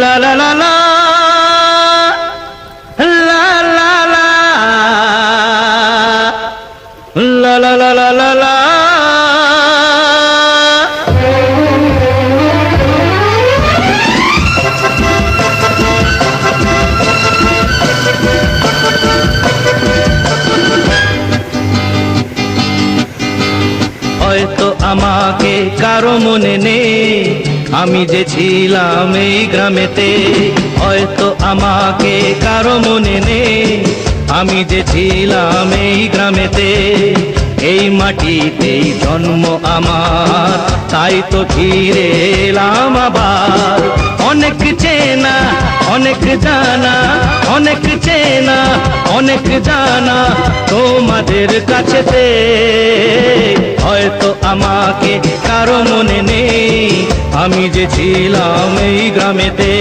লা লা লা হয়তো আমাকে কারও মনে নেই। আমি যে ছিলাম এই গ্রামেতে, হয়তো আমাকে কারও মনে নেই। আমি যে ছিলাম এই গ্রামেতে, এই মাটিতেই জন্ম আমার। তাই তো ফিরে এলাম আবার। অনেক চেনা, অনেক জানা, অনেক চেনা, অনেক জানা তোমাদের কাছেতে। হয়তো আমাকে কারও মনে নেই। আমি যে ছিলাম এই গ্রামেতে